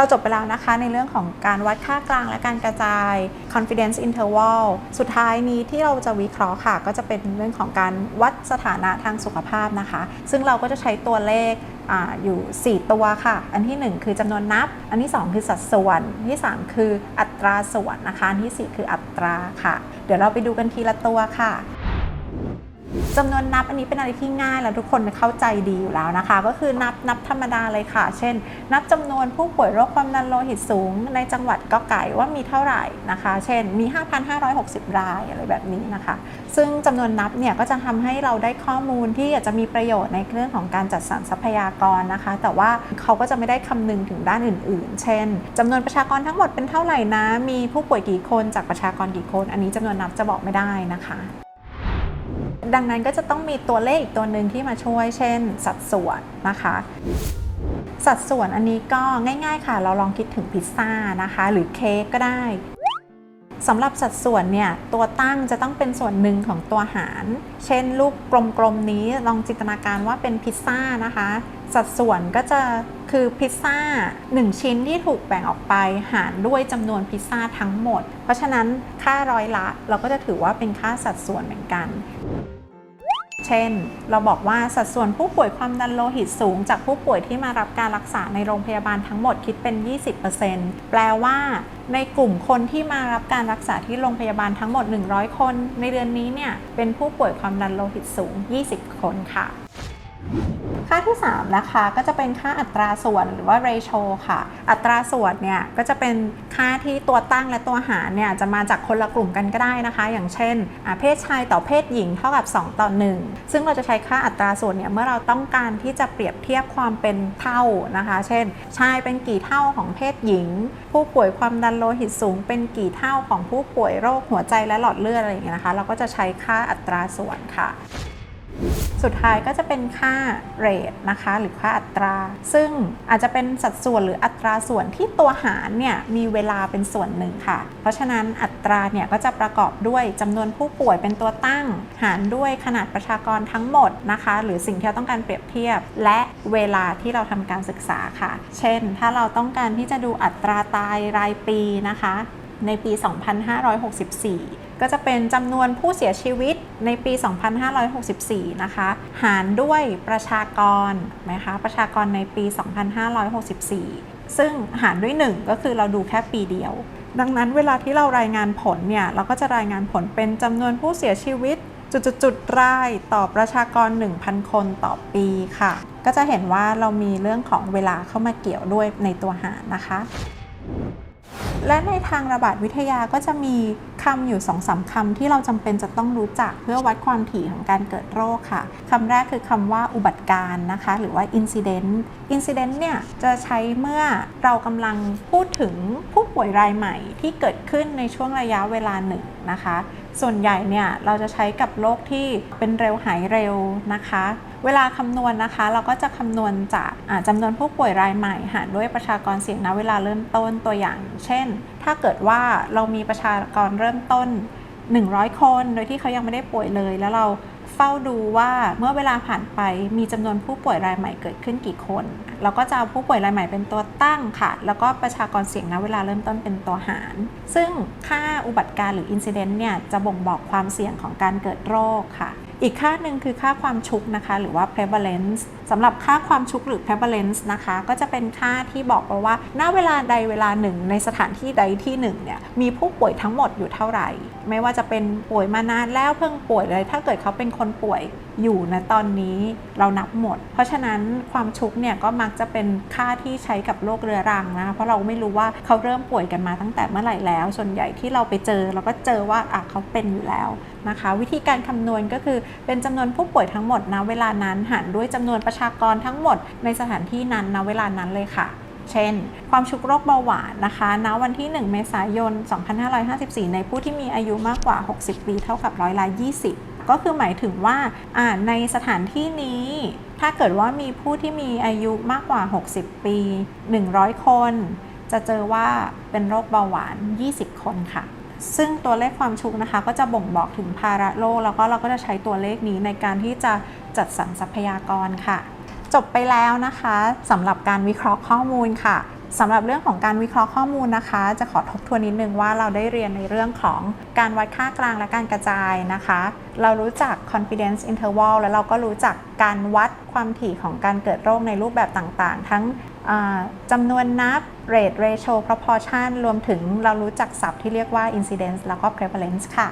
เราจบไปแล้วนะคะในเรื่องของการวัดค่ากลางและการกระจาย confidence interval สุดท้ายนี้ที่เราจะวิเคราะห์ค่ะ ก็จะเป็นเรื่องของการวัดสถานะทางสุขภาพนะคะ ซึ่งเราก็จะใช้ตัวเลขออยู่ 4 ตัวค่ะ อันทีหนึ่1 คือจำนวนนับ อันที่ 2 คือสัดส่วน ที่ 3 คืออัตราส่วนนะคะ อันทีสี่4 คืออัตราค่ะ เดี๋ยวเราไปดูกันทีละตัวค่ะ จำนวนนับอันนี้เป็นอะไรที่ง่ายแล้วทุกคนเข้าใจดีอยู่แล้วนะคะ ก็คือนับนับธรรมดาเลยค่ะ เช่น นับจำนวนผู้ป่วยโรคความดันโลหิตสูง ในจังหวัดกอไก่ว่ามีเท่าไหร่นะคะ เช่นมี 5,560 รายอะไรแบบนี้นะคะ ซึ่งจำนวนนับเนี่ยก็จะทำให้เราได้ข้อมูลที่อาจจะมีประโยชน์ในเรื่องของการจัดสรรทรัพยากรนะคะ แต่ว่าเขาก็จะไม่ได้คำนึงถึงด้านอื่น ๆ เช่นจำนวนประชากรทั้งหมดเป็นเท่าไหร่นะ มีผู้ป่วยกี่คนจากประชากรกี่คน อันนี้จำนวนนับจะบอกไม่ได้นะคะ ดังนั้นก็จะต้องมีตัวเลขอีกตัวหนึ่งที่มาช่วยเช่น สัดส่วนนะคะ สัดส่วนอันนี้ก็ง่าย ๆ ค่ะ เราลองคิดถึงพิซซ่านะคะ หรือเค้กก็ได้สำหรับสัดส่วนเนี่ยตัวตั้งจะต้องเป็นส่วนหนึ่งของตัวหาร เช่นลูกกลมๆนี้ลองจินตนาการว่าเป็นพิซซ่านะคะ สัดส่วนก็จะคือพิซซ่า 1 ชิ้นที่ถูกแบ่งออกไปหารด้วยจำนวนพิซซ่าทั้งหมด เพราะฉะนั้นค่าร้อยละเราก็จะถือว่าเป็นค่าสัดส่วนเหมือนกัน เช่น เราบอกว่าสัดส่วนผู้ป่วยความดันโลหิตสูง จากผู้ป่วยที่มารับการรักษาในโรงพยาบาลทั้งหมดคิดเป็น 20%แปลว่าในกลุ่มคนที่มารับการรักษาที่โรงพยาบาลทั้งหมด 100 คน ในเดือนนี้เนี่ยเป็นผู้ป่วยความดันโลหิตสูง 20 คนค่ะ ค่าที่ 3 นะคะ ก็จะเป็นค่าอัตราส่วนหรือว่า ratio ค่ะ อัตราส่วนเนี่ยก็จะเป็นค่าที่ตัวตั้งและตัวหารเนี่ยจะมาจากคนละกลุ่มกันก็ได้นะคะ อย่างเช่น เพศชายต่อเพศหญิงเท่ากับ 2 ต่อ 1 ซึ่งเราจะใช้ค่าอัตราส่วนเนี่ยเมื่อเราต้องการที่จะเปรียบเทียบความเป็นเท่านะคะ เช่น ชายเป็นกี่เท่าของเพศหญิง ผู้ป่วยความดันโลหิตสูง เป็นกี่เท่าของผู้ป่วยโรคหัวใจและหลอดเลือดอะไรอย่างเงี้ยนะคะ เราก็จะใช้ค่าอัตราส่วนค่ะ สุดท้ายก็จะเป็นค่าเรทนะคะหรือค่าอัตรา ซึ่งอาจจะเป็นสัดส่วนหรืออัตราส่วนที่ตัวหารเนี่ยมีเวลาเป็นส่วนหนึ่งค่ะ เพราะฉะนั้นอัตราเนี่ยก็จะประกอบด้วยจำนวนผู้ป่วยเป็นตัวตั้ง หารด้วยขนาดประชากรทั้งหมดนะคะ หรือสิ่งที่เราต้องการเปรียบเทียบ และเวลาที่เราทำการศึกษาค่ะ เช่น ถ้าเราต้องการที่จะดูอัตราตายรายปีนะคะ ในปี 2564 ก็จะเป็นจำนวนผู้เสียชีวิตในปี 2564 นะคะ หารด้วยประชากรนะคะประชากรในปี 2564 ซึ่งหารด้วย 1 ก็คือเราดูแค่ปีเดียว ดังนั้นเวลาที่เรารายงานผลเนี่ย เราก็จะรายงานผลเป็นจำนวนผู้เสียชีวิตจุดๆๆรายต่อประชากร 1,000 คนต่อปีค่ะ ก็จะเห็นว่าเรามีเรื่องของเวลาเข้ามาเกี่ยวด้วยในตัวหารนะคะ และในทางระบาดวิทยาก็จะมี คำอยู่2อสาคำที่เราจำเป็นจะต้องรู้จักเพื่อวัดความถี่ของการเกิดโรคค่ะคำแรกคือคำว่าอุบัติการ์นะคะ หรือว่า incident incident เนี่ยจะใช้เมื่อเรากำลังพูดถึงผู้ป่วยรายใหม่ที่เกิดขึ้นในช่วงระยะเวลาหนึ่งนะคะ ส่วนใหญ่เนี่ยเราจะใช้กับโรคที่เป็นเร็วหายเร็วนะคะ เวลาคำนวณนะคะ เราก็จะคำนวณจากจำนวนผู้ป่วยรายใหม่หารด้วยประชากรเสี่ยงณเวลาเริ่มต้นตัวอย่าง เช่น ถ้าเกิดว่าเรามีประชากรเริ่มต้น 100 คน โดยที่เขายังไม่ได้ป่วยเลย แล้วเรา เฝ้าดูว่าเมื่อเวลาผ่านไปมีจำนวนผู้ป่วยรายใหม่เกิดขึ้นกี่คนเราก็จะเอาผู้ป่วยรายใหม่เป็นตัวตั้งค่ะ แล้วก็ประชากรเสี่ยงณเวลาเริ่มต้นเป็นตัวหาร ซึ่งค่าอุบัติการ์หรืออินซิเดนต์เนี่ยจะบ่งบอกความเสี่ยงของการเกิดโรคค่ะ อีกค่าหนึ่งคือค่าความชุกนะคะ หรือว่า prevalence สำหรับค่าความชุกหรือ prevalence นะคะ ก็จะเป็นค่าที่บอกเราว่า ณ เวลาใดเวลาหนึ่ง ในสถานที่ใดที่หนึ่งเนี่ย มีผู้ป่วยทั้งหมดอยู่เท่าไหร่ ไม่ว่าจะเป็นป่วยมานานแล้วเพิ่งป่วยเลย ถ้าเกิดเขาเป็นคนป่วยอยู่ณตอนนี้เรานับหมด เพราะฉะนั้นความชุกเนี่ยก็มักจะเป็นค่าที่ใช้กับโรคเรื้อรังนะคะเพราะเราไม่รู้ว่าเขาเริ่มป่วยกันมาตั้งแต่เมื่อไหร่แล้ว ส่วนใหญ่ที่เราไปเจอเราก็เจอว่าอะเขาเป็นอยู่แล้วนะคะ วิธีการคำนวณก็คือเป็นจำนวนผู้ป่วยทั้งหมดนะเวลานั้นหารด้วยจำนวนประชากรทั้งหมดในสถานที่นั้นนะเวลานั้นเลยค่ะเช่น ความชุกโรคเบาหวานนะคะ ณ วันที่ 1 เมษายน 2554 ในผู้ที่มีอายุมากกว่า 60 ปีเท่ากับร้อยละ 20 ก็คือหมายถึงว่าในสถานที่นี้ ถ้าเกิดว่ามีผู้ที่มีอายุมากกว่า 60 ปี 100 คน จะเจอว่าเป็นโรคเบาหวาน 20 คนค่ะ ซึ่งตัวเลขความชุกนะคะ ก็จะบ่งบอกถึงภาระโรคแล้วก็เราก็จะใช้ตัวเลขนี้ในการที่จะจัดสรรทรัพยากรค่ะ จบไปแล้วนะคะสำหรับการวิเคราะห์ข้อมูลค่ะสำหรับเรื่องของการวิเคราะห์ข้อมูลนะคะ จะขอทบทวนนิดนึงว่าเราได้เรียนในเรื่องของการวัดค่ากลางและการกระจายนะคะ เรารู้จัก confidence interval แล้วเราก็รู้จักการวัดความถี่ของการเกิดโรคในรูปแบบต่างๆ ทั้ง จำนวนนับ rate ratio proportion รวมถึงเรารู้จักศัพท์ที่เรียกว่า incidence แล้วก็ prevalence ค่ะ